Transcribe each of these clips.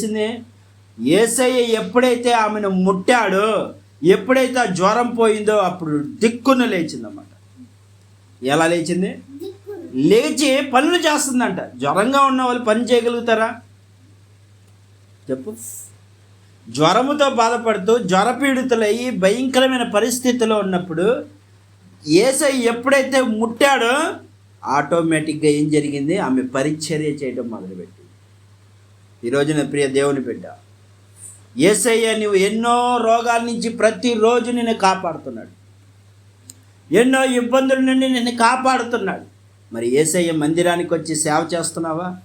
చేసింది? ఏసయ్య ఎప్పుడైతే ఆమెను ముట్టాడో ఎప్పుడైతే ఆ జ్వరం పోయిందో అప్పుడు దిక్కున లేచిందన్నమాట. ఎలా లేచింది? లేచి పనులు చేస్తుందంట. జ్వరంగా ఉన్న వాళ్ళు పని చేయగలుగుతారా? చెప్పు. జ్వరముతో బాధపడుతూ జ్వరపీడితులయ్యి భయంకరమైన పరిస్థితిలో ఉన్నప్పుడు ఏసై ఎప్పుడైతే ముట్టాడో ఆటోమేటిక్గా ఏం జరిగింది? ఆమె పరిచర్య చేయడం మొదలుపెట్టి ఈరోజు నా ప్రియ దేవుని బిడ్డ. ఏసయ్య నువ్వు ఎన్నో రోగాల నుంచి ప్రతిరోజు నిన్ను కాపాడుతున్నాడు. ఎన్నో ఇబ్బందుల నుండి నిన్ను కాపాడుతున్నాడు. మరి ఏసయ్య మందిరానికి వచ్చి సేవ చేస్తున్నావా?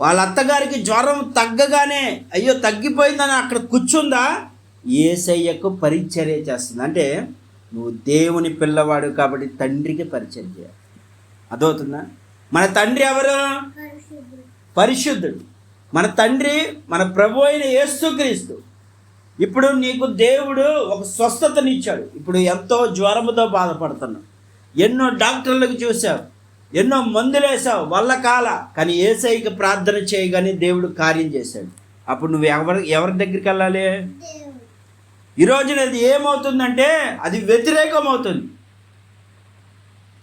వాళ్ళ అత్తగారికి జ్వరం తగ్గగానే అయ్యో తగ్గిపోయిందని అక్కడ కూర్చుందా? ఏసయ్యకు పరిచర్య చేస్తుంది. అంటే నువ్వు దేవుని పిల్లవాడు కాబట్టి తండ్రికి పరిచయం చేయాలి. అదవుతుందా మన తండ్రి ఎవరు? పరిశుద్ధుడు. మన తండ్రి మన ప్రభు అయిన యేసుక్రీస్తు ఇప్పుడు నీకు దేవుడు ఒక స్వస్థతనిచ్చాడు. ఇప్పుడు ఎంతో జ్వరముతో బాధపడుతున్నావు. ఎన్నో డాక్టర్లకు చూసావు ఎన్నో మందులు వేసావు వల్ల కాల. కానీ ఏసైకి ప్రార్థన చేయగానే దేవుడు కార్యం చేశాడు. అప్పుడు నువ్వు ఎవరి ఎవరి దగ్గరికి వెళ్ళాలి? ఈ రోజున అది ఏమవుతుందంటే అది వ్యతిరేకం అవుతుంది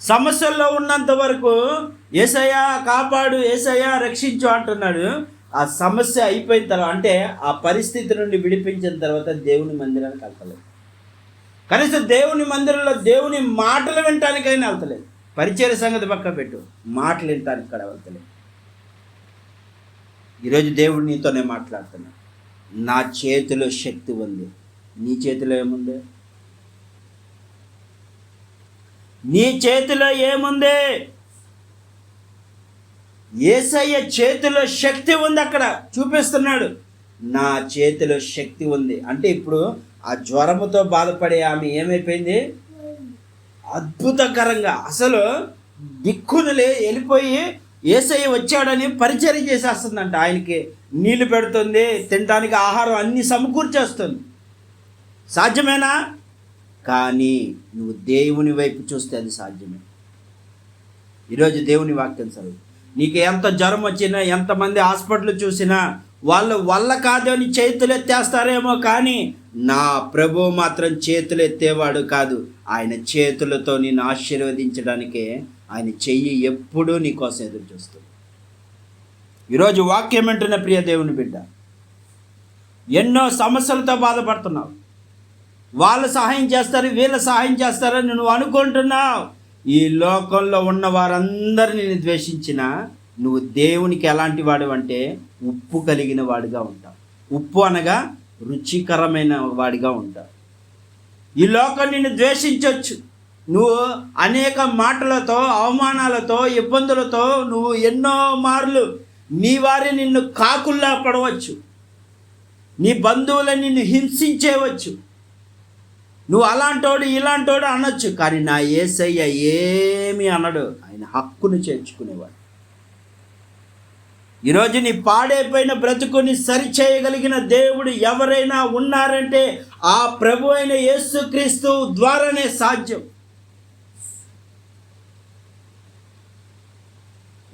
సమస్యల్లో ఉన్నంత వరకు ఏసయ్యా కాపాడు ఏసయ్యా రక్షించు అంటున్నాడు. ఆ సమస్య అయిపోయిన తర్వాత అంటే ఆ పరిస్థితి నుండి విడిపించిన తర్వాత దేవుని మందిరానికి వెళ్తలేదు. కనీసం దేవుని మందిరంలో దేవుని మాటలు వినటానికైనా వెళ్తలేదు. పరిచయ సంగతి పక్క పెట్టు. మాటలు వినటానికి ఇక్కడ వెళ్తలేదు. ఈరోజు దేవుడు నీతోనే మాట్లాడుతున్నాడు. నా చేతిలో శక్తి ఉంది. నీ చేతిలో ఏముంది? నీ చేతిలో ఏముంది? ఏసయ్య చేతిలో శక్తి ఉంది అక్కడ. చూపిస్తున్నాడు. నా చేతిలో శక్తి ఉంది. అంటే ఇప్పుడు ఆ జ్వరముతో బాధపడే ఆమె ఏమైపోయింది? అద్భుతకరంగా అసలు దిక్కునులే వెళ్ళిపోయి ఏసయ్య వచ్చాడని పరిచయం చేసేస్తుందంట. ఆయనకి నీళ్ళు పెడుతుంది తినడానికి ఆహారం అన్ని సమకూర్చేస్తుంది. సాధ్యమేనా? కానీ నువ్వు దేవుని వైపు చూస్తే అది సాధ్యమే. ఈరోజు దేవుని వాక్యం చదువు. నీకు ఎంత జ్వరం వచ్చినా ఎంతమంది హాస్పిటల్ చూసినా వాళ్ళు వల్ల కాదు అని చేతులు ఎత్తేస్తారేమో కానీ నా ప్రభు మాత్రం చేతులు ఎత్తేవాడు కాదు. ఆయన చేతులతో నేను ఆశీర్వదించడానికే ఆయన చెయ్యి ఎప్పుడూ నీకోసం ఎదురు చూస్తుంది. ఈరోజు వాక్యం వింటున్న ప్రియ దేవుని బిడ్డ ఎన్నో సమస్యలతో బాధపడుతున్నావు. వాళ్ళు సహాయం చేస్తారు వీళ్ళు సహాయం చేస్తారని నువ్వు అనుకుంటున్నావు. ఈ లోకంలో ఉన్న వారందరినీ నేను ద్వేషించిన నువ్వు దేవునికి ఎలాంటి వాడు అంటే ఉప్పు కలిగిన వాడిగా ఉంటావు. ఉప్పు అనగా రుచికరమైన వాడిగా ఉంటావు. ఈ లోకం నిన్ను ద్వేషించవచ్చు నువ్వు అనేక మాటలతో అవమానాలతో ఇబ్బందులతో నువ్వు ఎన్నో మార్లు నీ వారి నిన్ను కాకుల్లా పడవచ్చు. నీ బంధువులను నిన్ను హింసించేవచ్చు నువ్వు అలాంటోడు ఇలాంటోడు అనొచ్చు. కానీ నా ఏసయ్య ఏమి అనడు. ఆయన హక్కును చేర్చుకునేవాడు. ఈరోజు నీ పాడైపోయిన బ్రతుకుని సరిచేయగలిగిన దేవుడు ఎవరైనా ఉన్నారంటే ఆ ప్రభు అయిన యేసుక్రీస్తు ద్వారానే సాధ్యం.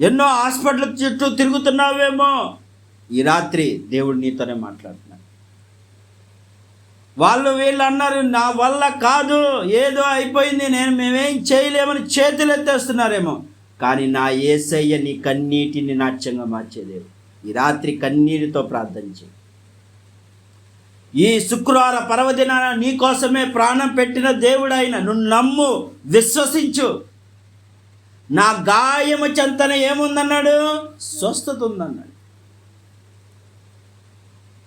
ఎన్నో హాస్పిటల్ చుట్టూ తిరుగుతున్నావేమో. ఈ రాత్రి దేవుడు నీతోనే మాట్లాడు. వాళ్ళు వీళ్ళు అన్నారు నా వల్ల కాదు ఏదో అయిపోయింది నేను మేమేం చేయలేమని చేతులు ఎత్తేస్తున్నారేమో. కానీ నా ఏసయ్య నీ కన్నీటిని నాట్యంగా మార్చేదేవు. ఈ రాత్రి కన్నీటితో ప్రార్థన చేయి. ఈ శుక్రవార పర్వదినాన నీ కోసమే ప్రాణం పెట్టిన దేవుడైన నువ్వు నమ్ము విశ్వసించు. నా గాయము చెంతన ఏముందన్నాడు? స్వస్థత ఉందన్నాడు.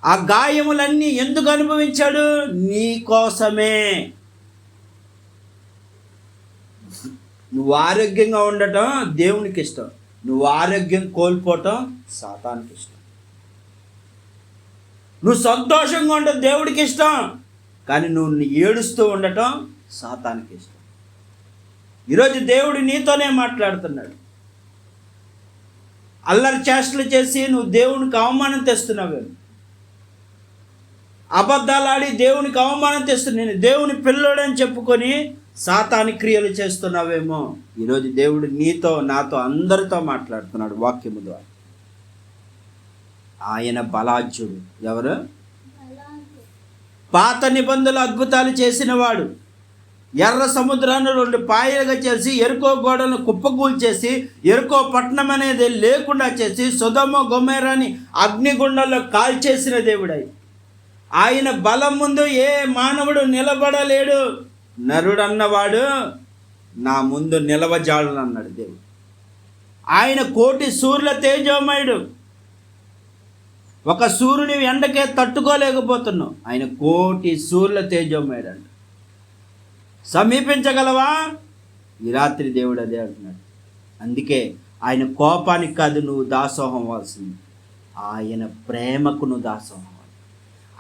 ఆ గాయములన్నీ ఎందుకు అనుభవించాడు? నీ కోసమే. నువ్వు ఆరోగ్యంగా ఉండటం దేవునికి ఇష్టం. నువ్వు ఆరోగ్యం కోల్పోవటం సాతానికి ఇష్టం. నువ్వు సంతోషంగా ఉండటం దేవుడికి ఇష్టం. కానీ నువ్వు ఏడుస్తూ ఉండటం సాతానికి ఇష్టం. ఈరోజు దేవుడు నీతోనే మాట్లాడుతున్నాడు. అల్లరి చేష్టలు చేసి నువ్వు దేవునికి అవమానం తెస్తున్నావు అబద్ధాలాడి దేవునికి అవమానం తెస్తుంది నేను దేవుని పిల్లోడని చెప్పుకొని సాతాని క్రియలు చేస్తున్నావేమో. ఈరోజు దేవుడు నీతో నాతో అందరితో మాట్లాడుతున్నాడు వాక్యము ద్వారా. ఆయన బలాజ్యుడు. ఎవరు? పాత నిబంధనలు అద్భుతాలు చేసినవాడు. ఎర్ర సముద్రాన్ని రెండు పాయలుగా చేసి ఎరుకో గోడను కుప్పకూల్చేసి ఎరుకో పట్టణం అనేది లేకుండా చేసి సుధమ గొమేరాని అగ్నిగుండంలో కాల్చేసిన దేవుడై. ఆయన బలం ముందు ఏ మానవుడు నిలబడలేడు. నరుడు అన్నవాడు నా ముందు నిలవజాడు అన్నాడు దేవుడు. ఆయన కోటి సూర్యుల తేజోమయుడు. ఒక సూర్యుని ఎండకే తట్టుకోలేకపోతున్నావు. ఆయన కోటి సూర్యుల తేజోమయుడు అంట సమీపించగలవా? ఈ రాత్రి దేవుడు అదే అంటున్నాడు. అందుకే ఆయన కోపానికి కాదు నువ్వు దాసోహం అవ్వాల్సింది. ఆయన ప్రేమకు నువ్వు దాసోహం.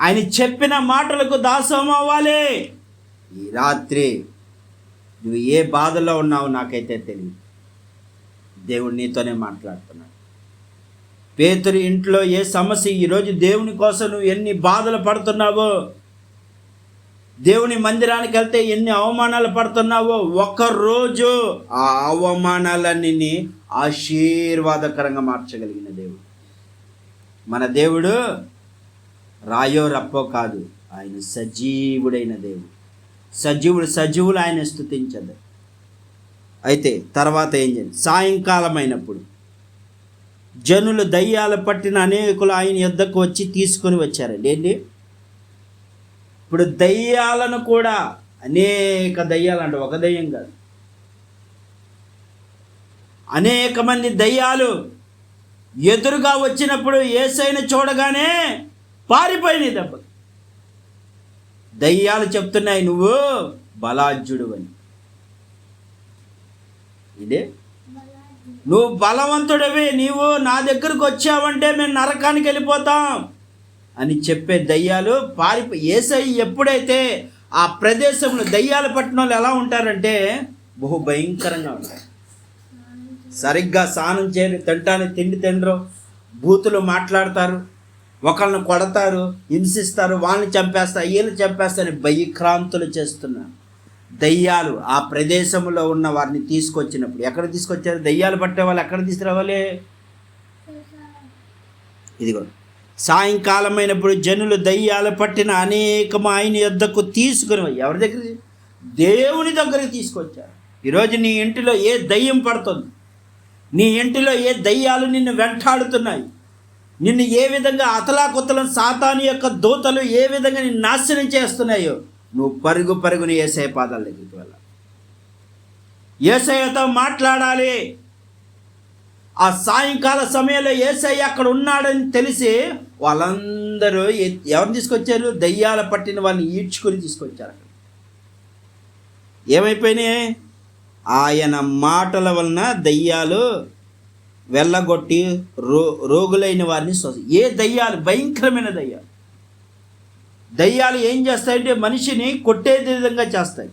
ఆయన చెప్పిన మాటలకు దాసం అవ్వాలి. ఈ రాత్రి నువ్వు ఏ బాధలో ఉన్నావో నాకైతే తెలియదు. దేవుడు నీతోనే మాట్లాడుతున్నాడు. పేతురు ఇంట్లో ఏ సమస్య? ఈరోజు దేవుని కోసం నువ్వు ఎన్ని బాధలు పడుతున్నావో దేవుని మందిరానికి వెళ్తే ఎన్ని అవమానాలు పడుతున్నావో రోజు ఆ అవమానాలన్నీ ఆశీర్వాదకరంగా మార్చగలిగిన దేవుడు. మన దేవుడు రాయో రప్పో కాదు ఆయన సజీవుడైన దేవుడు. సజీవుడు సజీవులు ఆయన స్థుతించదు అయితే తర్వాత ఏం చేయండి సాయంకాలం అయినప్పుడు జనులు దయ్యాలు పట్టిన అనేకులు ఆయన యుద్ధకు వచ్చి తీసుకొని వచ్చారండి. ఏంటి? ఇప్పుడు దయ్యాలను కూడా అనేక దయ్యాలు అంటే ఒక దయ్యం కాదు. అనేక మంది దయ్యాలు ఎదురుగా వచ్చినప్పుడు ఏసైన చూడగానే పారిపోయినాయి దెబ్బలు. దయ్యాలు చెప్తున్నాయి నువ్వు బలాజ్యుడు అని ఇదే? నువ్వు బలవంతుడివి నీవు నా దగ్గరకు వచ్చావంటే మేము నరకానికి వెళ్ళిపోతాం. అని చెప్పే దయ్యాలు పారిపో ఏసై ఎప్పుడైతే ఆ ప్రదేశంలో దయ్యాల పట్టిన వాళ్ళు ఎలా ఉంటారంటే బహు భయంకరంగా ఉంటారు. సరిగ్గా స్నానం చేయరు తింటానికి తిండి తినరు బూతులు మాట్లాడతారు. ఒకళ్ళని కొడతారు హింసిస్తారు వాళ్ళని చంపేస్తారు వీళ్ళు చంపేస్తారు భయక్రాంతులు చేస్తున్నారు. దయ్యాలు ఆ ప్రదేశంలో ఉన్న వారిని తీసుకొచ్చినప్పుడు ఎక్కడ తీసుకొచ్చారు? దయ్యాలు పట్టే వాళ్ళు ఎక్కడ తీసుకురావాలి? ఇదిగో సాయంకాలమైనప్పుడు జనులు దయ్యాలు పట్టిన అనేకము ఆయన యొద్దకు తీసుకుని ఎవరి దగ్గర దేవుని దగ్గరికి తీసుకొచ్చారు. ఈరోజు నీ ఇంటిలో ఏ దయ్యం పడుతుంది? నీ ఇంటిలో ఏ దయ్యాలు నిన్ను వెంటాడుతున్నాయి? నిన్ను ఏ విధంగా అతలాకుతలం సాతాను యొక్క దూతలు ఏ విధంగా నిన్ను నాశనం చేస్తున్నాయో నువ్వు పరుగు పరుగుని ఏసఐ పాదాల దగ్గరికి వెళ్ళాలి. ఏసఐతో మాట్లాడాలి. ఆ సాయంకాల సమయంలో ఏసఐ అక్కడ ఉన్నాడని తెలిసి వాళ్ళందరూ ఎవరిని తీసుకొచ్చారు? దయ్యాల పట్టిన వాళ్ళని ఈడ్చుకొని తీసుకొచ్చారు అక్కడ. ఏమైపోయినాయి? ఆయన మాటల వలన దయ్యాలు వెళ్ళగొట్టి రో రోగులైన వారిని ఏ దయ్యాలు? భయంకరమైన దయ్యాలు. దయ్యాలు ఏం చేస్తాయంటే మనిషిని కొట్టే విధంగా చేస్తాయి.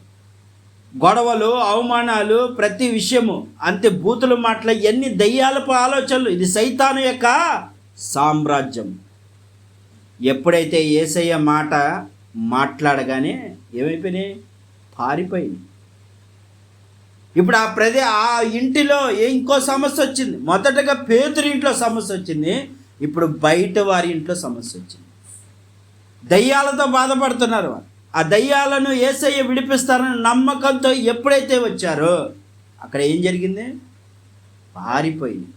గొడవలు అవమానాలు ప్రతి విషయము అంతే బూతులు మాటలు ఎన్ని దయ్యాలపు ఆలోచనలు. ఇది సైతాను యొక్క సామ్రాజ్యం. ఎప్పుడైతే ఏసయ్య మాట మాట్లాడగానే ఏమైపోయినాయి? పారిపోయింది ఇప్పుడు ఆ ప్రదే ఆ ఇంటిలో ఏ- ఇంకో సమస్య వచ్చింది? మొదటగా పేతురి ఇంట్లో సమస్య వచ్చింది. ఇప్పుడు బయట వారి ఇంట్లో సమస్య వచ్చింది. దయ్యాలతో బాధపడుతున్నారు వారు. ఆ దయ్యాలను ఏసయ్య విడిపిస్తారని నమ్మకంతో ఎప్పుడైతే వచ్చారో అక్కడ ఏం జరిగింది? పారిపోయింది.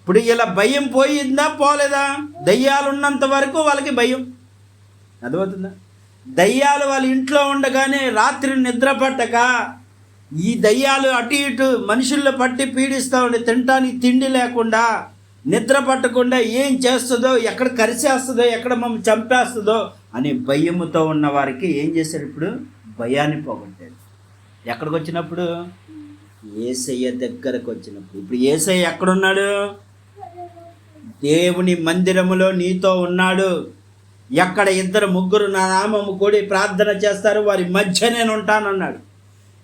ఇప్పుడు ఇలా భయం పోయిందా పోలేదా? దయ్యాలు ఉన్నంత వరకు వాళ్ళకి భయం. అర్థమవుతుందా? దయ్యాలు వాళ్ళ ఇంట్లో ఉండగానే రాత్రి నిద్ర పట్టక ఈ దయ్యాలు అటు ఇటు మనుషుల్లో పట్టి పీడిస్తూ ఉండి తినటానికి తిండి లేకుండా నిద్ర పట్టకుండా ఏం చేస్తుందో ఎక్కడ కరిసేస్తుందో ఎక్కడ మమ్మల్ని చంపేస్తుందో అనే భయముతో ఉన్న వారికి ఏం చేశారు ఇప్పుడు? భయాన్ని పోగొట్టారు. ఎక్కడికి వచ్చినప్పుడు? ఏసయ్య దగ్గరకు వచ్చినప్పుడు. ఇప్పుడు ఏసయ్య ఎక్కడున్నాడు? దేవుని మందిరములో నీతో ఉన్నాడు. ఎక్కడ ఇద్దరు ముగ్గురు నా నామము కూడి ప్రార్థన చేస్తారు వారి మధ్య నేను ఉంటానన్నాడు.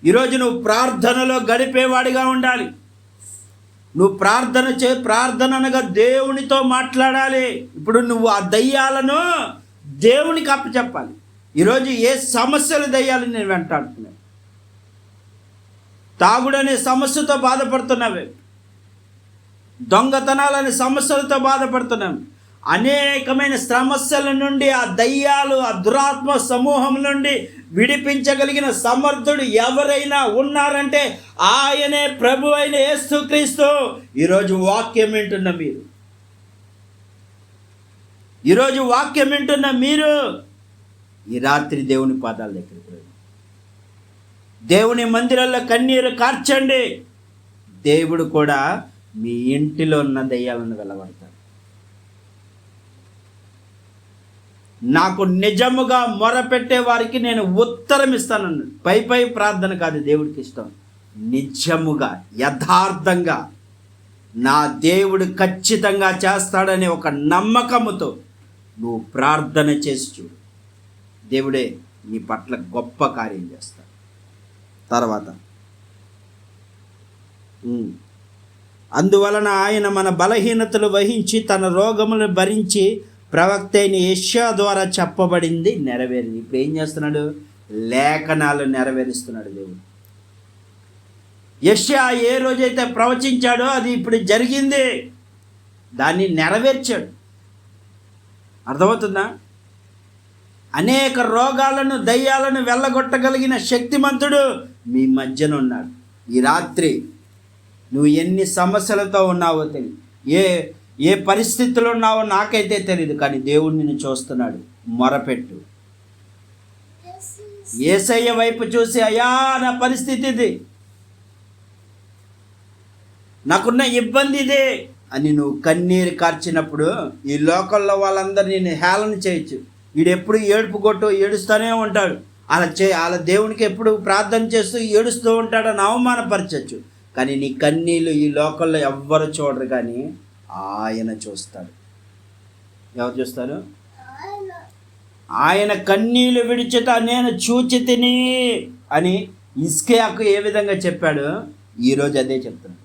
ఈరోజు నువ్వు ప్రార్థనలో గడిపేవాడిగా ఉండాలి. నువ్వు ప్రార్థన చే ప్రార్థన అనగా దేవునితో మాట్లాడాలి. ఇప్పుడు నువ్వు ఆ దయ్యాలను దేవునికి అప్పచెప్పాలి ఈరోజు ఏ సమస్యలు దయ్యాలు నేను వెంటాడుతున్నాను తాగుడనే సమస్యతో బాధపడుతున్నావే. దొంగతనాలనే సమస్యలతో బాధపడుతున్నావు. అనేకమైన సమస్యల నుండి ఆ దయ్యాలు ఆ దురాత్మ సమూహం నుండి విడిపించగలిగిన సమర్థుడు ఎవరైనా ఉన్నారంటే ఆయనే ప్రభు అయిన యేసుక్రీస్తు ఈరోజు వాక్యం వింటున్న మీరు. ఈరోజు వాక్యం వింటున్న మీరు ఈ రాత్రి దేవుని పాదాల దగ్గరికి రండి దేవుని మందిరంలో కన్నీరు కార్చండి. దేవుడు కూడా మీ ఇంటిలో ఉన్న దయ్యాలను వెళ్ళబడతాడు నాకు నిజముగా మొరపెట్టే వారికి నేను ఉత్తరం ఇస్తానన్నాడు. పై పై ప్రార్థన కాదు దేవుడికి ఇష్టం. నిజముగా యథార్థంగా నా దేవుడు ఖచ్చితంగా చేస్తాడనే ఒక నమ్మకముతో నువ్వు ప్రార్థన చేసి చూడు. దేవుడే నీ పట్ల గొప్ప కార్యం చేస్తాడు. తర్వాత అందువలన ఆయన మన బలహీనతలు వహించి తన రోగములను భరించి ప్రవక్త అయిన యెషయా ద్వారా చెప్పబడింది నెరవేరింది. ఇప్పుడు ఏం చేస్తున్నాడు? లేఖనాలు నెరవేరుస్తున్నాడు దేవుడు. యష్యా ఏ రోజైతే ప్రవచించాడో అది ఇప్పుడు జరిగింది. దాన్ని నెరవేర్చాడు. అర్థమవుతుందా? అనేక రోగాలను దయ్యాలను వెళ్ళగొట్టగలిగిన శక్తిమంతుడు మీ మధ్యన ఉన్నాడు. ఈ రాత్రి నువ్వు ఎన్ని సమస్యలతో ఉన్నావో తెలియదు ఏ ఏ పరిస్థితిలో ఉన్నావో నాకైతే తెలియదు కానీ దేవుడు నిన్ను చూస్తున్నాడు. మొరపెట్టు. ఏసయ్య వైపు చూసి అయ్యా నా పరిస్థితి ఇది. నాకున్న ఇబ్బంది ఇదే. అని నువ్వు కన్నీరు కార్చినప్పుడు ఈ లోకల్లో వాళ్ళందరూ నేను హేళన చేయొచ్చు. వీడు ఎప్పుడు ఏడుపు కొట్టు ఏడుస్తూనే ఉంటాడు. అలా చే అలా దేవునికి ఎప్పుడు ప్రార్థన చేస్తూ ఏడుస్తూ ఉంటాడని అవమానపరచచ్చు. కానీ నీ కన్నీళ్ళు ఈ లోకల్లో ఎవ్వరు చూడరు కానీ ఆయన చూస్తాడు. ఎవరు చూస్తారు? ఆయన. కన్నీళ్ళు విడిచిత నేను చూచి తిని అని ఇస్కేయాకు ఏ విధంగా చెప్పాడు? ఈరోజు అదే చెప్తాను